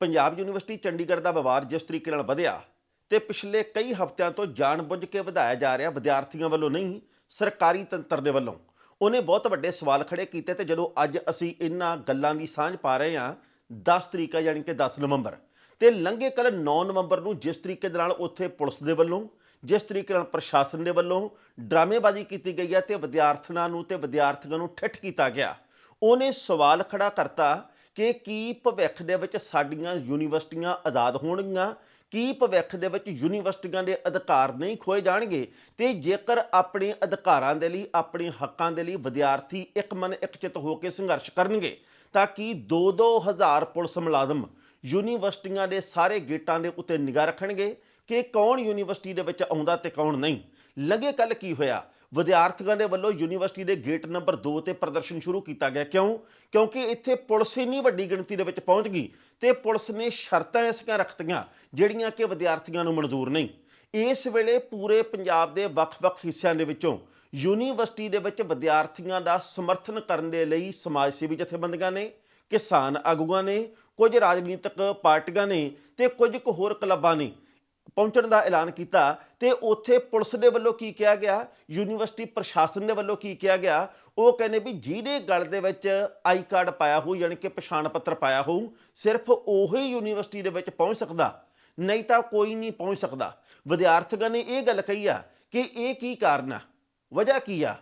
Punjab university Chandigarh ਦਾ ਵਿਵਾਦ ਜਿਸ ਤਰੀਕੇ ਨਾਲ ਵਧਿਆ ਤੇ ਪਿਛਲੇ ਕਈ ਹਫ਼ਤਿਆਂ ਤੋਂ ਜਾਣਬੁੱਝ ਕੇ ਵਧਾਇਆ ਜਾ ਰਿਹਾ ਵਿਦਿਆਰਥੀਆਂ ਵੱਲੋਂ ਨਹੀਂ, ਸਰਕਾਰੀ ਤੰਤਰ ਦੇ ਵੱਲੋਂ। ਉਹਨੇ ਬਹੁਤ ਵੱਡੇ ਸਵਾਲ ਖੜੇ ਕੀਤੇ ਤੇ ਜਦੋਂ ਅੱਜ ਅਸੀਂ ਇਹਨਾਂ ਗੱਲਾਂ ਦੀ ਸਾਂਝ ਪਾ ਰਹੇ ਹਾਂ 10 ਤਰੀਕ ਹੈ ਯਾਨੀ ਕਿ 10 ਨਵੰਬਰ, ਤੇ ਲੰਘੇ ਕੱਲ 9 ਨਵੰਬਰ ਨੂੰ ਜਿਸ ਤਰੀਕੇ ਦੇ ਨਾਲ ਉੱਥੇ ਪੁਲਿਸ ਦੇ ਵੱਲੋਂ, ਜਿਸ ਤਰੀਕੇ ਨਾਲ ਪ੍ਰਸ਼ਾਸਨ ਦੇ ਵੱਲੋਂ ਡਰਾਮੇਬਾਜ਼ੀ ਕੀਤੀ ਗਈ ਹੈ ਤੇ ਵਿਦਿਆਰਥਣਾਂ ਨੂੰ ਤੇ ਵਿਦਿਆਰਥੀਆਂ ਨੂੰ ਠੱਠ ਕੀਤਾ ਗਿਆ, ਉਹਨੇ ਸਵਾਲ ਖੜਾ ਕਰਤਾ ਕਿ ਕੀ ਭਵਿੱਖ ਦੇ ਵਿੱਚ ਸਾਡੀਆਂ ਯੂਨੀਵਰਸਿਟੀਆਂ ਆਜ਼ਾਦ ਹੋਣਗੀਆਂ? ਕੀ ਭਵਿੱਖ ਦੇ ਵਿੱਚ ਯੂਨੀਵਰਸਿਟੀਆਂ ਦੇ ਅਧਿਕਾਰ ਨਹੀਂ ਖੋਏ ਜਾਣਗੇ? ਤੇ ਜੇਕਰ ਆਪਣੇ ਅਧਿਕਾਰਾਂ ਦੇ ਲਈ, ਆਪਣੇ ਹੱਕਾਂ ਦੇ ਲਈ ਵਿਦਿਆਰਥੀ ਇੱਕ ਮਨ ਇੱਕ ਚਿੱਤ ਹੋ ਕੇ ਸੰਘਰਸ਼ ਕਰਨਗੇ, ਤਾਂ ਕੀ 2-2 ਹਜ਼ਾਰ ਪੁਲਿਸ ਮੁਲਾਜ਼ਮ ਯੂਨੀਵਰਸਿਟੀਆਂ ਦੇ ਸਾਰੇ ਗੇਟਾਂ ਦੇ ਉੱਤੇ ਨਿਗਾਹ ਰੱਖਣਗੇ? ਕਿ ਕੌਣ ਯੂਨੀਵਰਸਿਟੀ ਦੇ ਵਿੱਚ ਆਉਂਦਾ ਤੇ ਕੌਣ ਨਹੀਂ? ਲੱਗੇ ਕੱਲ ਕੀ ਹੋਇਆ? ਵਿਦਿਆਰਥੀਆਂ ਦੇ ਵੱਲੋਂ ਯੂਨੀਵਰਸਿਟੀ ਦੇ ਗੇਟ ਨੰਬਰ 2 ਤੇ ਪ੍ਰਦਰਸ਼ਨ ਸ਼ੁਰੂ ਕੀਤਾ ਗਿਆ। ਕਿਉਂ? ਕਿਉਂਕਿ ਇੱਥੇ ਪੁਲਿਸ ਇੰਨੀ ਵੱਡੀ ਗਿਣਤੀ ਦੇ ਵਿੱਚ ਪਹੁੰਚ ਗਈ ਤੇ ਪੁਲਿਸ ਨੇ ਸ਼ਰਤਾਂ ਐਸੀਆਂ ਰੱਖਤੀਆਂ ਜਿਹੜੀਆਂ ਕਿ ਵਿਦਿਆਰਥੀਆਂ ਨੂੰ ਮਨਜ਼ੂਰ ਨਹੀਂ। ਇਸ ਵੇਲੇ ਪੂਰੇ ਪੰਜਾਬ ਦੇ ਵੱਖ-ਵੱਖ ਹਿੱਸਿਆਂ ਦੇ ਵਿੱਚੋਂ ਯੂਨੀਵਰਸਿਟੀ ਦੇ ਵਿੱਚ ਵਿਦਿਆਰਥੀਆਂ ਦਾ ਸਮਰਥਨ ਕਰਨ ਦੇ ਲਈ ਸਮਾਜ ਸੇਵੀ ਜਥੇਬੰਦੀਆਂ ਨੇ, ਕਿਸਾਨ ਆਗੂਆਂ ਨੇ, ਕੁਝ ਰਾਜਨੀਤਿਕ ਪਾਰਟੀਆਂ ਨੇ ਤੇ ਕੁਝ ਕੁ ਹੋਰ ਕਲੱਬਾਂ ਨੇ ਪਹੁੰਚਣ ਦਾ ਐਲਾਨ ਕੀਤਾ ਤੇ ਉੱਥੇ ਪੁਲਿਸ ਦੇ ਵੱਲੋਂ ਕੀ ਕਿਹਾ ਗਿਆ? ਯੂਨੀਵਰਸਿਟੀ ਪ੍ਰਸ਼ਾਸਨ ਦੇ ਵੱਲੋਂ ਕੀ ਕਿਹਾ ਗਿਆ? ਉਹ ਕਹਿੰਦੇ ਵੀ ਜਿਹਦੇ ਗਲ ਦੇ ਵਿੱਚ ਆਈ ਕਾਰਡ ਪਾਇਆ ਹੋਊ, ਯਾਨੀ ਕਿ ਪਛਾਣ ਪੱਤਰ ਪਾਇਆ ਹੋਊ, ਸਿਰਫ ਉਹੀ ਯੂਨੀਵਰਸਿਟੀ ਦੇ ਵਿੱਚ ਪਹੁੰਚ ਸਕਦਾ। ਨਹੀਂ ਤਾਂ ਕੋਈ ਨਹੀਂ ਪਹੁੰਚ ਸਕਦਾ। ਵਿਦਿਆਰਥੀਆਂ ਨੇ ਇਹ ਗੱਲ ਕਹੀ ਆ ਕਿ ਇਹ ਕੀ ਕਾਰਨ ਆ? ਵਜ੍ਹਾ ਕੀ ਆ?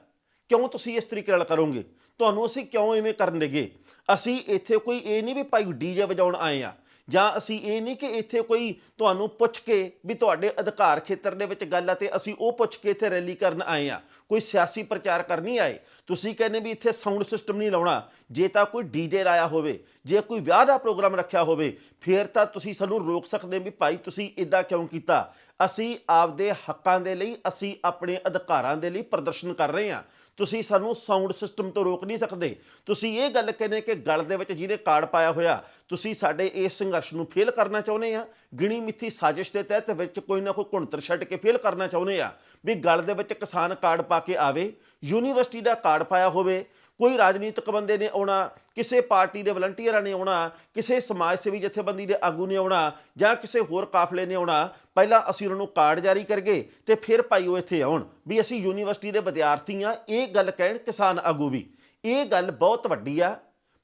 ਕਿਉਂ ਤੁਸੀਂ ਇਸ ਤਰੀਕੇ ਨਾਲ ਕਰੋਗੇ? ਤੁਹਾਨੂੰ ਅਸੀਂ ਕਿਉਂ ਐਵੇਂ ਕਰਨ ਲੱਗੇ ਅਸੀਂ ਇੱਥੇ ਕੋਈ ਇਹ ਨਹੀਂ ਵੀ ਭਾਈ ਡੀਜੇ ਵਜਾਉਣ ਆਏ ਆ। ਜਾਂ ਅਸੀਂ ਇਹ ਨਹੀਂ ਕਿ ਇੱਥੇ ਕੋਈ ਤੁਹਾਨੂੰ ਪੁੱਛ ਕੇ ਵੀ ਤੁਹਾਡੇ ਅਧਿਕਾਰ ਖੇਤਰ ਦੇ ਵਿੱਚ ਗੱਲ ਆ ਤੇ ਅਸੀਂ ਉਹ ਪੁੱਛ ਕੇ ਇੱਥੇ ਰੈਲੀ ਕਰਨ ਆਏ ਆ। ਕੋਈ ਸਿਆਸੀ ਪ੍ਰਚਾਰ ਕਰਨੀ ਆਏ, ਤੁਸੀਂ ਕਹਿੰਦੇ ਵੀ ਇੱਥੇ ਸਾਊਂਡ ਸਿਸਟਮ ਨਹੀਂ ਲਾਉਣਾ। ਜੇ ਤਾਂ ਕੋਈ ਡੀਜੇ ਲਾਇਆ ਹੋਵੇ, ਜੇ ਕੋਈ ਵਿਆਹ ਦਾ ਪ੍ਰੋਗਰਾਮ ਰੱਖਿਆ ਹੋਵੇ, ਫਿਰ ਤਾਂ ਤੁਸੀਂ ਸਾਨੂੰ ਰੋਕ ਸਕਦੇ ਵੀ ਭਾਈ ਤੁਸੀਂ ਇਦਾਂ ਕਿਉਂ ਕੀਤਾ? ਅਸੀਂ ਆਪਦੇ ਹੱਕਾਂ ਦੇ ਲਈ, ਅਸੀਂ ਆਪਣੇ ਅਧਿਕਾਰਾਂ ਦੇ ਲਈ ਪ੍ਰਦਰਸ਼ਨ ਕਰ ਰਹੇ ਹਾਂ। ਤੁਸੀਂ ਸਾਨੂੰ ਸਾਊਂਡ ਸਿਸਟਮ ਤੋਂ ਰੋਕ ਨਹੀਂ ਸਕਦੇ। ਤੁਸੀਂ ਇਹ ਗੱਲ ਕਹਿੰਦੇ ਕਿ ਗਲ ਦੇ ਵਿੱਚ ਜਿਹਨੇ ਕਾਰਡ ਪਾਇਆ ਹੋਇਆ, ਤੁਸੀਂ ਸਾਡੇ ਇਸ ਸੰਘਰਸ਼ ਨੂੰ ਫੇਲ ਕਰਨਾ ਚਾਹੁੰਦੇ ਆ ਗਿਣੀ ਮਿੱਥੀ ਸਾਜ਼ਿਸ਼ ਦੇ ਤਹਿਤ ਵਿੱਚ ਕੋਈ ਨਾ ਕੋਈ ਘੁਣਤਰ ਛੱਡ ਕੇ ਫੇਲ ਕਰਨਾ ਚਾਹੁੰਦੇ ਆ ਵੀ ਗਲ ਦੇ ਵਿੱਚ ਕਿਸਾਨ ਕਾਰਡ ਪਾ ਕੇ ਆਵੇ, ਯੂਨੀਵਰਸਿਟੀ ਦਾ ਕਾਰਡ ਪਾਇਆ ਹੋਵੇ ਕੋਈ ਰਾਜਨੀਤਿਕ ਬੰਦੇ ਨੇ ਆਉਣਾ, ਕਿਸੇ ਪਾਰਟੀ ਦੇ ਵਲੰਟੀਅਰਾਂ ਨੇ ਆਉਣਾ, ਕਿਸੇ ਸਮਾਜ ਸੇਵੀ ਜਥੇਬੰਦੀ ਦੇ ਆਗੂ ਨੇ ਆਉਣਾ ਜਾਂ ਕਿਸੇ ਹੋਰ ਕਾਫਲੇ ਨੇ ਆਉਣਾ, ਪਹਿਲਾਂ ਅਸੀਂ ਉਹਨਾਂ ਨੂੰ ਕਾਰਡ ਜਾਰੀ ਕਰਗੇ ਤੇ ਫਿਰ ਭਾਈ ਉਹ ਇੱਥੇ ਆਉਣ ਵੀ ਅਸੀਂ ਯੂਨੀਵਰਸਿਟੀ ਦੇ ਵਿਦਿਆਰਥੀ ਆ ਇਹ ਗੱਲ ਕਹਿਣ ਕਿਸਾਨ ਆਗੂ ਵੀ। ਇਹ ਗੱਲ ਬਹੁਤ ਵੱਡੀ ਆ,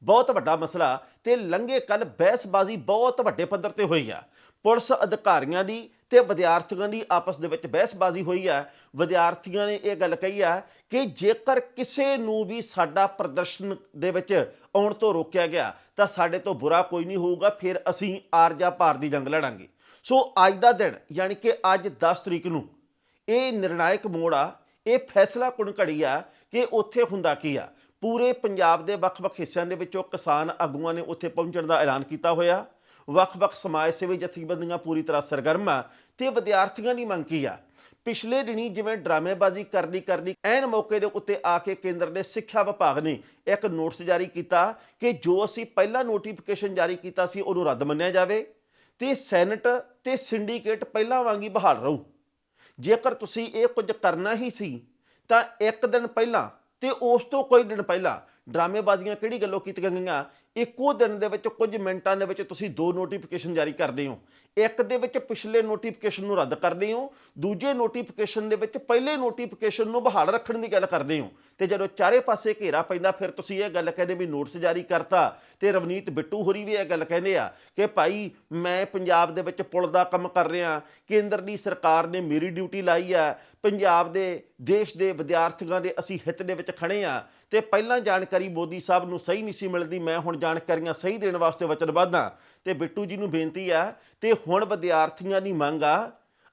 ਬਹੁਤ ਵੱਡਾ ਮਸਲਾ ਤੇ ਲੰਘੇ ਕੱਲ ਬਹਿਸਬਾਜ਼ੀ ਬਹੁਤ ਵੱਡੇ ਪੱਧਰ ਤੇ ਹੋਈ ਆ। ਪੁਲਿਸ ਅਧਿਕਾਰੀਆਂ ਦੀ ਤੇ ਵਿਦਿਆਰਥੀਆਂ ਦੀ ਆਪਸ ਦੇ ਵਿੱਚ ਬਹਿਸਬਾਜ਼ੀ ਹੋਈ ਆ ਵਿਦਿਆਰਥੀਆਂ ਨੇ ਇਹ ਗੱਲ ਕਹੀ ਆ ਕਿ ਜੇਕਰ ਕਿਸੇ ਨੂੰ ਵੀ ਸਾਡਾ ਪ੍ਰਦਰਸ਼ਨ ਦੇ ਵਿੱਚ ਆਉਣ ਤੋਂ ਰੋਕਿਆ ਗਿਆ, ਤਾਂ ਸਾਡੇ ਤੋਂ ਬੁਰਾ ਕੋਈ ਨਹੀਂ ਹੋਊਗਾ, ਫਿਰ ਅਸੀਂ ਆਰਜਾ ਭਾਰ ਦੀ ਜੰਗ ਲੜਾਂਗੇ। ਸੋ ਅੱਜ ਦਾ ਦਿਨ, ਯਾਨੀ ਕਿ ਅੱਜ 10 ਤਰੀਕ ਨੂੰ, ਇਹ ਨਿਰਣਾਇਕ ਮੋੜ ਆ, ਇਹ ਫੈਸਲਾ ਕੁਣ ਘੜੀ ਆ ਕਿ ਉੱਥੇ ਹੁੰਦਾ ਕੀ ਆ। ਪੂਰੇ ਪੰਜਾਬ ਦੇ ਵੱਖ-ਵੱਖ ਹਿੱਸਿਆਂ ਦੇ ਵਿੱਚੋਂ ਕਿਸਾਨ ਆਗੂਆਂ ਨੇ ਉੱਥੇ ਪਹੁੰਚਣ ਦਾ ਐਲਾਨ ਕੀਤਾ ਹੋਇਆ। ਵੱਖ-ਵੱਖ ਸਮਾਜ ਸੇਵੀ ਜਥੇਬੰਦੀਆਂ ਪੂਰੀ ਤਰ੍ਹਾਂ ਸਰਗਰਮ ਆ ਤੇ ਵਿਦਿਆਰਥੀਆਂ ਦੀ ਮੰਗ ਕੀ ਆ? ਪਿਛਲੇ ਦਿਨੀ ਜਿਵੇਂ ਡਰਾਮੇਬਾਜ਼ੀ ਕਰਨੀ ਕਰਨੀ, ਐਨ ਮੌਕੇ ਦੇ ਉੱਤੇ ਆ ਕੇ ਕੇਂਦਰ ਦੇ ਸਿੱਖਿਆ ਵਿਭਾਗ ਨੇ ਇੱਕ ਨੋਟਿਸ ਜਾਰੀ ਕੀਤਾ ਕਿ ਜੋ ਅਸੀਂ ਪਹਿਲਾਂ ਨੋਟੀਫਿਕੇਸ਼ਨ ਜਾਰੀ ਕੀਤਾ ਸੀ, ਉਹਨੂੰ ਰੱਦ ਮੰਨਿਆ ਜਾਵੇ ਤੇ ਸੈਨੇਟ ਤੇ ਸਿੰਡੀਕੇਟ ਪਹਿਲਾਂ ਵਾਂਗੀ ਬਹਾਲ ਰਹੂ। ਜੇਕਰ ਤੁਸੀਂ ਇਹ ਕੁਝ ਕਰਨਾ ਹੀ ਸੀ, ਤਾਂ ਇੱਕ ਦਿਨ ਪਹਿਲਾਂ ਤੇ ਉਸ ਤੋਂ ਕੋਈ ਦਿਨ ਪਹਿਲਾਂ ਡਰਾਮੇਬਾਜ਼ੀਆਂ ਕਿਹੜੀ ਗੱਲੋਂ ਕੀਤੀਆਂ ਗਈਆਂ? ਇੱਕੋ ਦਿਨ ਦੇ ਵਿੱਚ ਕੁਝ ਮਿੰਟਾਂ ਦੇ ਵਿੱਚ ਤੁਸੀਂ ਦੋ ਨੋਟੀਫਿਕੇਸ਼ਨ ਜਾਰੀ ਕਰਦੇ ਹੋ। ਇੱਕ ਦੇ ਵਿੱਚ ਪਿਛਲੇ ਨੋਟੀਫਿਕੇਸ਼ਨ ਨੂੰ ਰੱਦ ਕਰਦੇ ਹੋ, ਦੂਜੇ ਨੋਟੀਫਿਕੇਸ਼ਨ ਦੇ ਵਿੱਚ ਪਹਿਲੇ ਨੋਟੀਫਿਕੇਸ਼ਨ ਨੂੰ ਬਹਾਲ ਰੱਖਣ ਦੀ ਗੱਲ ਕਰਦੇ ਹੋ। ਤੇ ਜਦੋਂ ਚਾਰੇ ਪਾਸੇ ਘੇਰਾ ਪੈਂਦਾ, ਫਿਰ ਤੁਸੀਂ ਇਹ ਗੱਲ ਕਹਿੰਦੇ ਵੀ ਨੋਟਿਸ ਜਾਰੀ ਕਰਤਾ ਤੇ ਰਵਨੀਤ ਬਿੱਟੂ ਹੋਰੀ ਵੀ ਇਹ ਗੱਲ ਕਹਿੰਦੇ ਆ ਕਿ ਭਾਈ ਮੈਂ ਪੰਜਾਬ ਦੇ ਵਿੱਚ ਪੁਲ ਦਾ ਕੰਮ ਕਰ ਰਿਹਾ, ਕੇਂਦਰ ਦੀ ਸਰਕਾਰ ਨੇ ਮੇਰੀ ਡਿਊਟੀ ਲਾਈ ਆ, ਪੰਜਾਬ ਦੇ, ਦੇਸ਼ ਦੇ ਵਿਦਿਆਰਥੀਆਂ ਦੇ ਅਸੀਂ ਹਿੱਤ ਦੇ ਵਿੱਚ ਖੜੇ ਆ ਤੇ ਪਹਿਲਾਂ ਜਾਣਕਾਰੀ ਮੋਦੀ ਸਾਹਿਬ ਨੂੰ ਸਹੀ ਨਹੀਂ ਸੀ ਮਿਲਦੀ, ਮੈਂ ਹੁਣ ਜਾਣਕਾਰੀਆਂ ਸਹੀ ਦੇਣ ਵਾਸਤੇ ਵਚਨਬੱਧ ਹਾਂ ਤੇ ਬਿੱਟੂ ਜੀ ਨੂੰ ਬੇਨਤੀ ਆ, ਤੇ ਹੁਣ ਵਿਦਿਆਰਥੀਆਂ ਦੀ ਮੰਗ ਆ,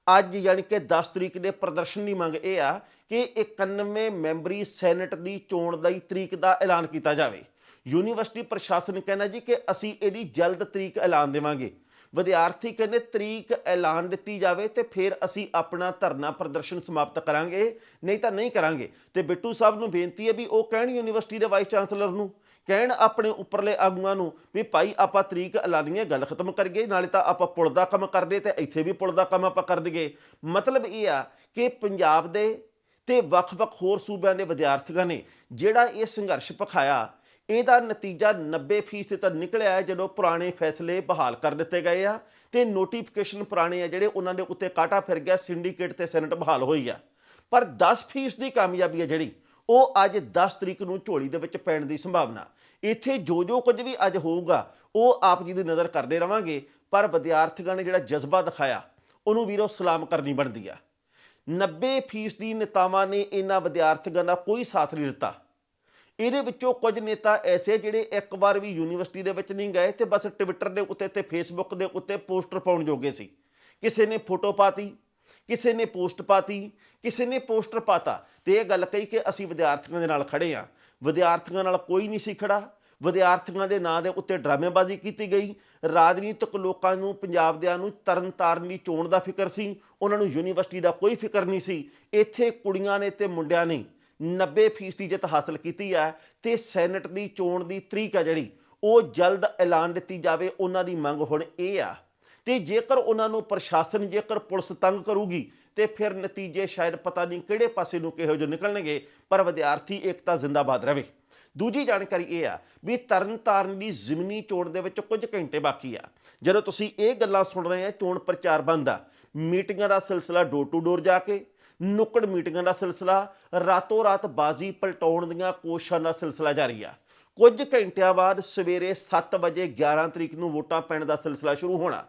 ਅੱਜ ਯਾਨੀ ਕਿ 10 ਤਰੀਕ ਦੇ ਪ੍ਰਦਰਸ਼ਨ ਦੀ ਮੰਗ ਇਹ ਆ ਕਿ 91 ਮੈਂਬਰੀ ਸੈਨੇਟ ਦੀ ਚੋਣ ਦੀ ਤਰੀਕ ਦਾ ਐਲਾਨ ਕੀਤਾ ਜਾਵੇ। ਯੂਨੀਵਰਸਿਟੀ ਪ੍ਰਸ਼ਾਸਨ ਕਹਿੰਦਾ ਜੀ ਕਿ ਅਸੀਂ ਇਹਦੀ ਜਲਦ ਤਰੀਕ ਐਲਾਨ ਦੇਵਾਂਗੇ। ਵਿਦਿਆਰਥੀ ਕਹਿੰਦੇ ਤਰੀਕ ਐਲਾਨ ਦਿੱਤੀ ਜਾਵੇ ਤੇ ਫਿਰ ਅਸੀਂ ਆਪਣਾ ਧਰਨਾ ਪ੍ਰਦਰਸ਼ਨ ਸਮਾਪਤ ਕਰਾਂਗੇ, ਨਹੀਂ ਤਾਂ ਨਹੀਂ ਕਰਾਂਗੇ। ਤੇ ਬਿੱਟੂ ਸਾਹਿਬ ਨੂੰ ਬੇਨਤੀ ਹੈ ਵੀ ਉਹ ਕਹਿਣ ਯੂਨੀਵਰਸਿਟੀ ਦੇ ਵਾਈਸ ਚਾਂਸਲਰ ਨੂੰ ਕਹਿਣ ਆਪਣੇ ਉੱਪਰਲੇ ਆਗੂਆਂ ਨੂੰ ਵੀ ਭਾਈ ਆਪਾਂ ਤਰੀਕ ਐਲਾਨੀਏ, ਗੱਲ ਖਤਮ ਕਰੀਏ, ਨਾਲੇ ਤਾਂ ਆਪਾਂ ਪੁਲ ਦਾ ਕੰਮ ਕਰਦੇ ਤੇ ਇੱਥੇ ਵੀ ਪੁਲ ਦਾ ਕੰਮ ਆਪਾਂ ਕਰ ਦਈਏ। ਮਤਲਬ ਇਹ ਆ ਕਿ ਪੰਜਾਬ ਦੇ ਤੇ ਵੱਖ-ਵੱਖ ਹੋਰ ਸੂਬਿਆਂ ਦੇ ਵਿਦਿਆਰਥੀਆਂ ਨੇ ਜਿਹੜਾ ਇਹ ਸੰਘਰਸ਼ ਪਖਾਇਆ ਇਹਦਾ ਨਤੀਜਾ 90% ਤਾਂ ਨਿਕਲਿਆ ਜਦੋਂ ਪੁਰਾਣੇ ਫੈਸਲੇ ਬਹਾਲ ਕਰ ਦਿੱਤੇ ਗਏ ਆ ਤੇ ਨੋਟੀਫਿਕੇਸ਼ਨ ਪੁਰਾਣੇ ਆ ਜਿਹੜੇ ਉਹਨਾਂ ਦੇ ਉੱਤੇ ਕਾਟਾ ਫਿਰ ਗਿਆ ਸਿੰਡੀਕੇਟ ਤੇ ਸੈਨੇਟ ਬਹਾਲ ਹੋਈ ਆ। ਪਰ 10% ਦੀ ਕਾਮਯਾਬੀ ਹੈ ਜਿਹੜੀ, ਉਹ ਅੱਜ 10 ਤਰੀਕ ਨੂੰ ਝੋਲੀ ਦੇ ਵਿੱਚ ਪੈਣ ਦੀ ਸੰਭਾਵਨਾ। ਇੱਥੇ ਜੋ ਜੋ ਕੁਝ ਵੀ ਅੱਜ ਹੋਊਗਾ, ਉਹ ਆਪ ਜੀ ਦੀ ਨਜ਼ਰ ਕਰਦੇ ਰਵਾਂਗੇ, ਪਰ ਵਿਦਿਆਰਥੀਆਂ ਨੇ ਜਿਹੜਾ ਜਜ਼ਬਾ ਦਿਖਾਇਆ, ਉਹਨੂੰ ਵੀਰੋ ਸਲਾਮ ਕਰਨੀ ਬਣਦੀ ਆ। 90% ਦੀ ਨੇਤਾਵਾਂ ਨੇ ਇਹਨਾਂ ਵਿਦਿਆਰਥੀਆਂ ਦਾ ਕੋਈ ਸਾਥ ਨਹੀਂ ਦਿੱਤਾ। ਇਹਦੇ ਵਿੱਚੋਂ ਕੁਝ ਨੇਤਾ ਐਸੇ ਜਿਹੜੇ ਇੱਕ ਵਾਰ ਵੀ ਯੂਨੀਵਰਸਿਟੀ ਦੇ ਵਿੱਚ ਨਹੀਂ ਗਏ ਤੇ ਬਸ ਟਵਿੱਟਰ ਦੇ ਉੱਤੇ ਤੇ ਫੇਸਬੁੱਕ ਦੇ ਉੱਤੇ ਪੋਸਟਰ ਪਾਉਣ ਜੋਗੇ ਸੀ। ਕਿਸੇ ਨੇ ਫੋਟੋ ਪਾਤੀ, ਕਿਸੇ ਨੇ ਪੋਸਟ ਪਾਤੀ, ਕਿਸੇ ਨੇ ਪੋਸਟਰ ਪਾਤਾ ਤੇ ਇਹ ਗੱਲ ਕਹੀ ਕਿ ਅਸੀਂ ਵਿਦਿਆਰਥੀਆਂ ਦੇ ਨਾਲ ਖੜੇ ਆ ਵਿਦਿਆਰਥੀਆਂ ਨਾਲ ਕੋਈ ਨਹੀਂ ਸੀ ਖੜਾ। ਵਿਦਿਆਰਥੀਆਂ ਦੇ ਨਾਂ ਦੇ ਉੱਤੇ ਡਰਾਮੇਬਾਜ਼ੀ ਕੀਤੀ ਗਈ। ਰਾਜਨੀਤਿਕ ਲੋਕਾਂ ਨੂੰ ਪੰਜਾਬ ਦਿਆਂ ਨੂੰ ਤਰਨ ਤਾਰਨ ਦੀ ਚੋਣ ਦਾ ਫਿਕਰ ਸੀ। ਉਹਨਾਂ ਨੂੰ ਯੂਨੀਵਰਸਿਟੀ ਦਾ ਕੋਈ ਫਿਕਰ ਨਹੀਂ ਸੀ। ਇੱਥੇ ਕੁੜੀਆਂ ਨੇ ਤੇ ਮੁੰਡਿਆਂ ਨੇ 90% ਦੀ ਜਿੱਤ ਹਾਸਲ ਕੀਤੀ ਹੈ ਤੇ ਸੈਨੇਟ ਦੀ ਚੋਣ ਦੀ ਤਰੀਕ ਆ ਜਿਹੜੀ, ਉਹ ਜਲਦ ਐਲਾਨ ਦਿੱਤੀ ਜਾਵੇ। ਉਹਨਾਂ ਦੀ ਮੰਗ ਹੁਣ ਇਹ ਆ ਤੇ ਜੇਕਰ ਉਹਨਾਂ ਨੂੰ ਪ੍ਰਸ਼ਾਸਨ ਜੇਕਰ ਪੁਲਿਸ ਤੰਗ ਕਰੂਗੀ ਤੇ ਫਿਰ ਨਤੀਜੇ ਸ਼ਾਇਦ ਪਤਾ ਨਹੀਂ ਕਿਹੜੇ ਪਾਸੇ ਨੂੰ ਕਿਹੋ ਜਿਹੇ ਨਿਕਲਣਗੇ, ਪਰ ਵਿਦਿਆਰਥੀ ਏਕਤਾ ਜ਼ਿੰਦਾਬਾਦ ਰਵੇ ਦੂਜੀ ਜਾਣਕਾਰੀ ਇਹ ਆ ਵੀ ਤਰਨਤਾਰਨ ਦੀ ਜ਼ਿਮਨੀ ਚੋਣ ਦੇ ਵਿੱਚ ਕੁਝ ਘੰਟੇ ਬਾਕੀ ਆ। ਜਦੋਂ ਤੁਸੀਂ ਇਹ ਗੱਲਾਂ ਸੁਣ ਰਹੇ ਆ, ਚੋਣ ਪ੍ਰਚਾਰ ਬੰਦ ਆ। ਮੀਟਿੰਗਾਂ ਦਾ ਸਿਲਸਿਲਾ ਡੋਰ ਟੂ ਡੋਰ ਜਾ ਕੇ, ਨੁੱਕੜ ਮੀਟਿੰਗਾਂ ਦਾ ਸਿਲਸਿਲਾ, ਰਾਤੋਂ ਰਾਤ ਬਾਜ਼ੀ ਪਲਟਾਉਣ ਦੀਆਂ ਕੋਸ਼ਿਸ਼ਾਂ ਦਾ ਸਿਲਸਿਲਾ ਜਾਰੀ ਆ। ਕੁਝ ਘੰਟਿਆਂ ਬਾਅਦ ਸਵੇਰੇ 7 ਵਜੇ 11 ਤਰੀਕ ਨੂੰ ਵੋਟਾਂ ਪੈਣ ਦਾ ਸਿਲਸਿਲਾ ਸ਼ੁਰੂ ਹੋਣਾ।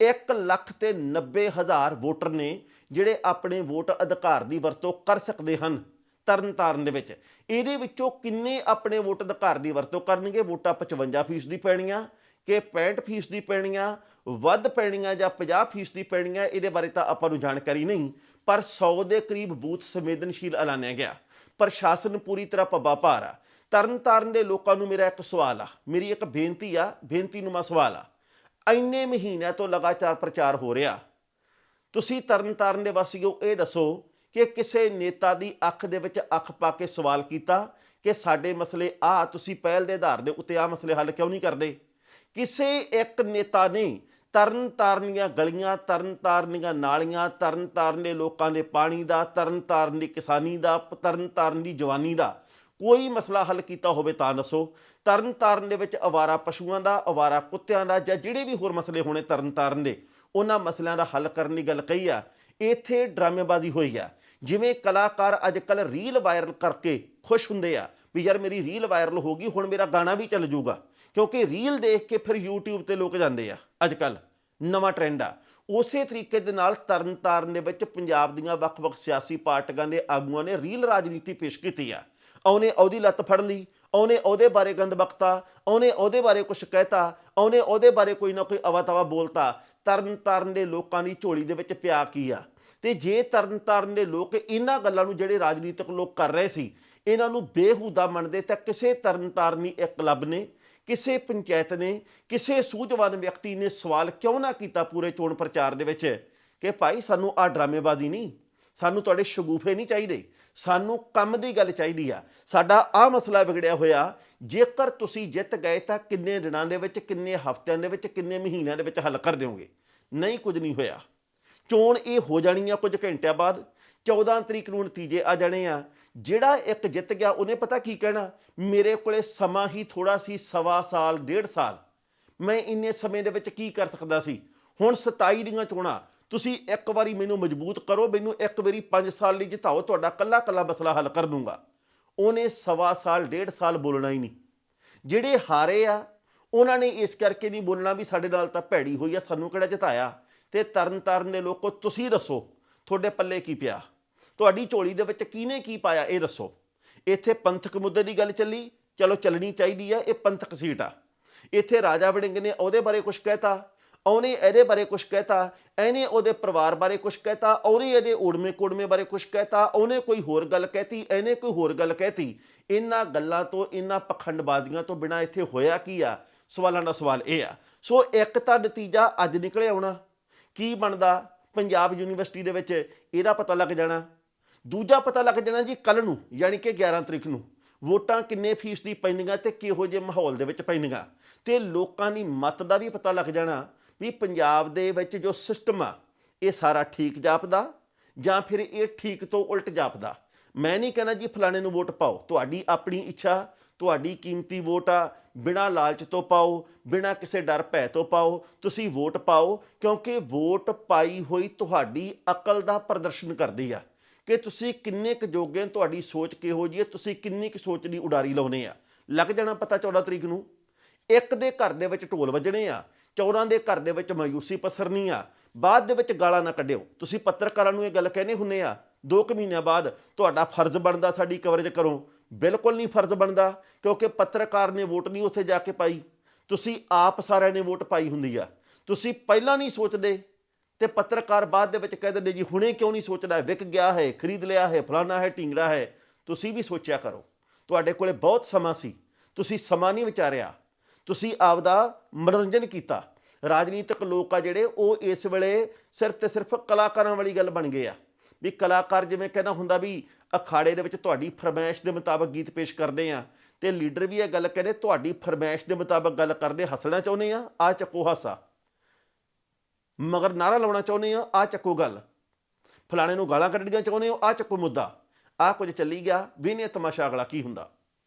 1 ਲੱਖ ਤੇ 90 ਹਜ਼ਾਰ ਵੋਟਰ ਨੇ ਜਿਹੜੇ ਆਪਣੇ ਵੋਟ ਅਧਿਕਾਰ ਦੀ ਵਰਤੋਂ ਕਰ ਸਕਦੇ ਹਨ ਤਰਨਤਾਰਨ ਦੇ ਵਿੱਚ। ਇਹਦੇ ਵਿੱਚੋਂ ਕਿੰਨੇ ਆਪਣੇ ਵੋਟ ਅਧਿਕਾਰ ਦੀ ਵਰਤੋਂ ਕਰਨਗੇ? ਵੋਟਾਂ 55% ਦੀ ਪੈਣੀਆਂ, ਕਿ 65% ਦੀ ਪੈਣੀਆਂ, ਵੱਧ ਪੈਣੀਆਂ ਜਾਂ 50% ਦੀ ਪੈਣੀਆਂ, ਇਹਦੇ ਬਾਰੇ ਤਾਂ ਆਪਾਂ ਨੂੰ ਜਾਣਕਾਰੀ ਨਹੀਂ, ਪਰ 100 ਦੇ ਕਰੀਬ ਬੂਥ ਸੰਵੇਦਨਸ਼ੀਲ ਐਲਾਨਿਆ ਗਿਆ। ਪ੍ਰਸ਼ਾਸਨ ਪੂਰੀ ਤਰ੍ਹਾਂ ਪੱਬਾ ਭਾਰ ਆ। ਤਰਨਤਾਰਨ ਦੇ ਲੋਕਾਂ ਨੂੰ ਮੇਰਾ ਇੱਕ ਸਵਾਲ ਆ। ਮੇਰੀ ਇੱਕ ਬੇਨਤੀ ਆ, ਬੇਨਤੀ ਨੂੰ ਮਾ ਸਵਾਲ ਆ। ਇੰਨੇ ਮਹੀਨਿਆਂ ਤੋਂ ਲਗਾਤਾਰ ਪ੍ਰਚਾਰ ਹੋ ਰਿਹਾ। ਤੁਸੀਂ ਤਰਨਤਾਰਨ ਦੇ ਵਾਸੀਓ, ਇਹ ਦੱਸੋ ਕਿ ਕਿਸੇ ਨੇਤਾ ਦੀ ਅੱਖ ਦੇ ਵਿੱਚ ਅੱਖ ਪਾ ਕੇ ਸਵਾਲ ਕੀਤਾ ਕਿ ਸਾਡੇ ਮਸਲੇ ਆ, ਤੁਸੀਂ ਪਹਿਲ ਦੇ ਆਧਾਰ ਦੇ ਉੱਤੇ ਆ ਮਸਲੇ ਹੱਲ ਕਿਉਂ ਨਹੀਂ ਕਰਦੇ? ਕਿਸੇ ਇੱਕ ਨੇਤਾ ਨੇ ਤਰਨਤਾਰਨ ਦੀਆਂ ਗਲੀਆਂ ਤਰਨਤਾਰਨ ਦੀਆਂ ਨਾਲੀਆਂ, ਤਰਨਤਾਰਨ ਦੇ ਲੋਕਾਂ ਦੇ ਪਾਣੀ ਦਾ, ਤਰਨਤਾਰਨ ਦੀ ਕਿਸਾਨੀ ਦਾ, ਤਰਨਤਾਰਨ ਦੀ ਜਵਾਨੀ ਦਾ ਕੋਈ ਮਸਲਾ ਹੱਲ ਕੀਤਾ ਹੋਵੇ ਤਾਂ ਦੱਸੋ। ਤਰਨਤਾਰਨ ਦੇ ਵਿੱਚ ਅਵਾਰਾ ਪਸ਼ੂਆਂ ਦਾ, ਅਵਾਰਾ ਕੁੱਤਿਆਂ ਦਾ ਜਾਂ ਜਿਹੜੇ ਵੀ ਹੋਰ ਮਸਲੇ ਹੋਣੇ ਤਰਨਤਾਰਨ ਦੇ, ਉਹਨਾਂ ਮਸਲਿਆਂ ਦਾ ਹੱਲ ਕਰਨ ਦੀ ਗੱਲ ਕਹੀ ਆ। ਇੱਥੇ ਡਰਾਮੇਬਾਜ਼ੀ ਹੋਈ ਆ। ਜਿਵੇਂ ਕਲਾਕਾਰ ਅੱਜ ਕੱਲ ਰੀਲ ਵਾਇਰਲ ਕਰਕੇ ਖੁਸ਼ ਹੁੰਦੇ ਆ ਵੀ ਯਾਰ ਮੇਰੀ ਰੀਲ ਵਾਇਰਲ ਹੋ ਗਈ, ਹੁਣ ਮੇਰਾ ਗਾਣਾ ਵੀ ਚੱਲ ਜਾਊਗਾ। ਕਿਉਂਕਿ ਰੀਲ ਦੇਖ ਕੇ ਫਿਰ YouTube ਤੇ ਲੋਕ ਜਾਂਦੇ ਆ ਅੱਜ ਕੱਲ ਨਵਾਂ ਟ੍ਰੈਂਡ ਆ। ਉਸੇ ਤਰੀਕੇ ਦੇ ਨਾਲ ਤਰਨਤਾਰਨ ਦੇ ਵਿੱਚ ਪੰਜਾਬ ਦੀਆਂ ਵੱਖ-ਵੱਖ ਸਿਆਸੀ ਪਾਰਟੀਆਂ ਦੇ ਆਗੂਆਂ ਨੇ ਰੀਲ ਰਾਜਨੀਤੀ ਪੇਸ਼ ਕੀਤੀ ਆ। ਉਹਨੇ ਉਹਦੀ ਲੱਤ ਫੜ ਲਈ, ਉਹਨੇ ਉਹਦੇ ਬਾਰੇ ਗੰਦ ਬਖਤਾ, ਉਹਨੇ ਉਹਦੇ ਬਾਰੇ ਕੁਝ ਕਹਿਤਾ, ਉਹਨੇ ਉਹਦੇ ਬਾਰੇ ਕੋਈ ਨਾ ਕੋਈ ਅਵਾ ਤਵਾ ਬੋਲਤਾ। ਤਰਨ ਤਰਨਤਾਰਨ ਦੇ ਲੋਕਾਂ ਦੀ ਝੋਲੀ ਦੇ ਵਿੱਚ ਪਿਆ ਕੀ ਆ? ਤੇ ਜੇ ਤਰਨ ਤਰਨਤਾਰਨ ਦੇ ਲੋਕ ਇਹਨਾਂ ਗੱਲਾਂ ਨੂੰ ਜਿਹੜੇ ਰਾਜਨੀਤਿਕ ਲੋਕ ਕਰ ਰਹੇ ਸੀ, ਇਹਨਾਂ ਨੂੰ ਬੇਹੂਦਾ ਮੰਨਦੇ ਤਾਂ ਕਿਸੇ ਤਰਨਤਾਰਨੀ ਇੱਕ ਕਲੱਬ ਨੇ, ਕਿਸੇ ਪੰਚਾਇਤ ਨੇ, ਕਿਸੇ ਸੂਝਵਾਨ ਵਿਅਕਤੀ ਨੇ ਸਵਾਲ ਕਿਉਂ ਨਾ ਕੀਤਾ ਪੂਰੇ ਚੋਣ ਪ੍ਰਚਾਰ ਦੇ ਵਿੱਚ ਕਿ ਭਾਈ ਸਾਨੂੰ ਆ ਡਰਾਮੇਬਾਜ਼ੀ ਨਹੀਂ? ਸਾਨੂੰ ਤੁਹਾਡੇ ਸ਼ਗੂਫੇ ਨਹੀਂ ਚਾਹੀਦੇ। ਸਾਨੂੰ ਕੰਮ ਦੀ ਗੱਲ ਚਾਹੀਦੀ ਆ। ਸਾਡਾ ਆ ਮਸਲਾ ਵਿਗੜਿਆ ਹੋਇਆ, ਜੇਕਰ ਤੁਸੀਂ ਜਿੱਤ ਗਏ ਤਾਂ ਕਿੰਨੇ ਦਿਨਾਂ ਦੇ ਵਿੱਚ, ਕਿੰਨੇ ਹਫ਼ਤਿਆਂ ਦੇ ਵਿੱਚ, ਕਿੰਨੇ ਮਹੀਨਿਆਂ ਦੇ ਵਿੱਚ ਹੱਲ ਕਰ ਦਿਓਗੇ? ਨਹੀਂ ਕੁਝ ਨਹੀਂ ਹੋਇਆ। ਚੋਣ ਇਹ ਹੋ ਜਾਣੀ ਆ ਕੁਝ ਘੰਟਿਆਂ ਬਾਅਦ। 14 ਤਰੀਕ ਨੂੰ ਨਤੀਜੇ ਆ ਜਾਣੇ ਆ। ਜਿਹੜਾ ਇੱਕ ਜਿੱਤ ਗਿਆ, ਉਹਨੇ ਪਤਾ ਕੀ ਕਹਿਣਾ? ਮੇਰੇ ਕੋਲੇ ਸਮਾਂ ਹੀ ਥੋੜਾ ਸੀ, ਸਵਾ ਸਾਲ, ਡੇਢ ਸਾਲ। ਮੈਂ ਇੰਨੇ ਸਮੇਂ ਦੇ ਵਿੱਚ ਕੀ ਕਰ ਸਕਦਾ ਸੀ? ਹੁਣ 27 ਦੀਆਂ ਚੋਣਾਂ, ਤੁਸੀਂ ਇੱਕ ਵਾਰੀ ਮੈਨੂੰ ਮਜ਼ਬੂਤ ਕਰੋ, ਮੈਨੂੰ ਇੱਕ ਵਾਰੀ 5 ਸਾਲ ਲਈ ਜਿਤਾਓ, ਤੁਹਾਡਾ ਕੱਲਾ ਕੱਲਾ ਮਸਲਾ ਹੱਲ ਕਰ ਦੂੰਗਾ। ਉਹਨੇ ਸਵਾ ਸਾਲ, ਡੇਢ ਸਾਲ ਬੋਲਣਾ ਹੀ ਨਹੀਂ। ਜਿਹੜੇ ਹਾਰੇ ਆ, ਉਹਨਾਂ ਨੇ ਇਸ ਕਰਕੇ ਨਹੀਂ ਬੋਲਣਾ ਵੀ ਸਾਡੇ ਨਾਲ ਤਾਂ ਭੈੜੀ ਹੋਈ ਆ, ਸਾਨੂੰ ਕਿਹੜਾ ਜਿਤਾਇਆ? ਤੇ ਤਰਨ ਤਾਰਨ ਦੇ ਲੋਕੋ, ਤੁਸੀਂ ਦੱਸੋ, ਤੁਹਾਡੇ ਪੱਲੇ ਕੀ ਪਿਆ? ਤੁਹਾਡੀ ਝੋਲੀ ਦੇ ਵਿੱਚ ਕਿਹਨੇ ਕੀ ਪਾਇਆ, ਇਹ ਦੱਸੋ। ਇੱਥੇ ਪੰਥਕ ਮੁੱਦੇ ਦੀ ਗੱਲ ਚੱਲੀ, ਚਲੋ ਚੱਲਣੀ ਚਾਹੀਦੀ ਆ, ਇਹ ਪੰਥਕ ਸੀਟ ਆ। ਇੱਥੇ ਰਾਜਾ ਵੜਿੰਗ ਨੇ ਉਹਦੇ ਬਾਰੇ ਕੁਝ ਕਹਿਤਾ ਉਹਨੇ ਇਹਦੇ ਬਾਰੇ ਕੁਝ ਕਹਿਤਾ, ਇਹਨੇ ਉਹਦੇ ਪਰਿਵਾਰ ਬਾਰੇ ਕੁਝ ਕਹਿਤਾ, ਉਹਨੇ ਇਹਦੇ ਉੜਮੇ ਕੋੜਮੇ ਬਾਰੇ ਕੁਝ ਕਹਿਤਾ, ਉਹਨੇ ਕੋਈ ਹੋਰ ਗੱਲ ਕਹਿਤੀ, ਇਹਨੇ ਕੋਈ ਹੋਰ ਗੱਲ ਕਹਿਤੀ। ਇਹਨਾਂ ਗੱਲਾਂ ਤੋਂ ਇਹਨਾਂ ਪਖੰਡਬਾਜ਼ੀਆਂ ਤੋਂ ਬਿਨਾ ਇੱਥੇ ਹੋਇਆ ਕੀ ਆ? ਸਵਾਲਾਂ ਦਾ ਸਵਾਲ ਇਹ ਆ। ਸੋ ਇੱਕ ਤਾਂ ਨਤੀਜਾ ਅੱਜ ਨਿਕਲੇ ਆਉਣਾ। ਕੀ ਬਣਦਾ? ਪੰਜਾਬ ਯੂਨੀਵਰਸਿਟੀ ਦੇ ਵਿੱਚ ਇਹਦਾ ਪਤਾ ਲੱਗ ਜਾਣਾ। ਦੂਜਾ ਪਤਾ ਲੱਗ ਜਾਣਾ ਜੀ ਕੱਲ ਨੂੰ, ਯਾਨੀ ਕਿ 11 ਤਰੀਕ ਨੂੰ। ਵੋਟਾਂ ਕਿੰਨੇ ਫੀਸਦੀ ਪੈਣੀਆਂ ਤੇ ਕਿਹੋ ਜਿਹੇ ਮਾਹੌਲ ਦੇ ਵਿੱਚ ਪੈਣੀਆਂ ਤੇ ਲੋਕਾਂ ਦੀ ਮਤ ਦਾ ਵੀ ਪਤਾ ਲੱਗ ਜਾਣਾ। ਵੀ ਪੰਜਾਬ ਦੇ ਵਿੱਚ ਜੋ ਸਿਸਟਮ ਆ, ਇਹ ਸਾਰਾ ਠੀਕ ਜਾਪਦਾ ਜਾਂ ਫਿਰ ਇਹ ਠੀਕ ਤੋਂ ਉਲਟ ਜਾਪਦਾ? ਮੈਂ ਨਹੀਂ ਕਹਿੰਦਾ ਜੀ ਫਲਾਣੇ ਨੂੰ ਵੋਟ ਪਾਓ। ਤੁਹਾਡੀ ਆਪਣੀ ਇੱਛਾ, ਤੁਹਾਡੀ ਕੀਮਤੀ ਵੋਟ ਆ, ਬਿਨਾਂ ਲਾਲਚ ਤੋਂ ਪਾਓ, ਬਿਨਾਂ ਕਿਸੇ ਡਰ ਭੈ ਤੋਂ ਪਾਓ, ਤੁਸੀਂ ਵੋਟ ਪਾਓ ਕਿਉਂਕਿ ਵੋਟ ਪਾਈ ਹੋਈ ਤੁਹਾਡੀ ਅਕਲ ਦਾ ਪ੍ਰਦਰਸ਼ਨ ਕਰਦੀ ਆ। ਕਿ ਤੁਸੀਂ ਕਿੰਨੇ ਕੁ ਜੋਗੇ ਤੁਹਾਡੀ ਸੋਚ ਕਿਹੋ ਜਿਹੀ ਹੈ, ਤੁਸੀਂ ਕਿੰਨੀ ਕੁ ਸੋਚ ਦੀ ਉਡਾਰੀ ਲਾਉਨੇ ਆ। ਲੱਗ ਜਾਣਾ ਪਤਾ 14 ਤਰੀਕ ਨੂੰ। ਇੱਕ ਦੇ ਘਰ ਦੇ ਵਿੱਚ ਢੋਲ ਵੱਜਣੇ ਆ ਚੌਰਾਂ ਦੇ ਘਰ ਦੇ ਵਿੱਚ ਮਾਯੂਸੀ ਪਸਰਨੀ ਆ। ਬਾਅਦ ਦੇ ਵਿੱਚ ਗਾਲਾਂ ਨਾ ਕੱਢਿਓ। ਤੁਸੀਂ ਪੱਤਰਕਾਰਾਂ ਨੂੰ ਇਹ ਗੱਲ ਕਹਿੰਦੇ ਹੁੰਨੇ ਆ, ਦੋ ਕੁ ਮਹੀਨਿਆਂ ਬਾਅਦ ਤੁਹਾਡਾ ਫਰਜ਼ ਬਣਦਾ ਸਾਡੀ ਕਵਰੇਜ ਕਰੋ। ਬਿਲਕੁਲ ਨਹੀਂ ਫਰਜ਼ ਬਣਦਾ, ਕਿਉਂਕਿ ਪੱਤਰਕਾਰ ਨੇ ਵੋਟ ਨਹੀਂ ਉੱਥੇ ਜਾ ਕੇ ਪਾਈ। ਤੁਸੀਂ ਆਪ ਸਾਰਿਆਂ ਨੇ ਵੋਟ ਪਾਈ ਹੁੰਦੀ ਆ। ਤੁਸੀਂ ਪਹਿਲਾਂ ਨਹੀਂ ਸੋਚਦੇ ਤੇ ਪੱਤਰਕਾਰ ਬਾਅਦ ਦੇ ਵਿੱਚ ਕਹਿ ਦਿੰਦੇ ਜੀ, ਹੁਣੇ ਕਿਉਂ ਨਹੀਂ ਸੋਚਦਾ? ਵਿਕ ਗਿਆ ਹੈ, ਖਰੀਦ ਲਿਆ ਹੈ, ਫਲਾਣਾ ਹੈ, ਢਿੰਗੜਾ ਹੈ। ਤੁਸੀਂ ਵੀ ਸੋਚਿਆ ਕਰੋ। ਤੁਹਾਡੇ ਕੋਲੇ ਬਹੁਤ ਸਮਾਂ ਸੀ। ਤੁਸੀਂ ਸਮਾਂ ਨਹੀਂ ਵਿਚਾਰਿਆ। ਤੁਸੀਂ ਆਪਦਾ ਮਨੋਰੰਜਨ ਕੀਤਾ। ਰਾਜਨੀਤਿਕ ਲੋਕ ਆ ਜਿਹੜੇ, ਉਹ ਇਸ ਵੇਲੇ ਸਿਰਫ ਤੇ ਸਿਰਫ ਕਲਾਕਾਰਾਂ ਵਾਲੀ ਗੱਲ ਬਣ ਗਏ ਆ। ਵੀ ਕਲਾਕਾਰ ਜਿਵੇਂ ਕਹਿੰਦਾ ਹੁੰਦਾ ਵੀ ਅਖਾੜੇ ਦੇ ਵਿੱਚ ਤੁਹਾਡੀ ਫਰਮਾਇਸ਼ ਦੇ ਮੁਤਾਬਕ ਗੀਤ ਪੇਸ਼ ਕਰਦੇ ਆ ਤੇ ਲੀਡਰ ਵੀ ਇਹ ਗੱਲ ਕਹਿੰਦੇ, ਤੁਹਾਡੀ ਫਰਮਾਇਸ਼ ਦੇ ਮੁਤਾਬਕ ਗੱਲ ਕਰਦੇ, ਹੱਸਣਾ ਚਾਹੁੰਦੇ ਆ ਆ ਚੱਕੋ ਹਾਸਾ। ਮਗਰ ਨਾਰਾ ਲਾਉਣਾ ਚਾਹੁੰਦੇ ਆ ਆ ਚੱਕੋ ਗੱਲ। ਫਲਾਣੇ ਨੂੰ ਗਾਲਾਂ ਕੱਢਣੀਆਂ ਚਾਹੁੰਦੇ ਹੋ ਆ ਚੱਕੋ ਮੁੱਦਾ। ਆ ਕੁਝ ਚੱਲੀ ਗਿਆ, ਵੀ ਨੇ ਤਮਾਸ਼ਾ ਅਗਲਾ ਕੀ ਹੁੰਦਾ?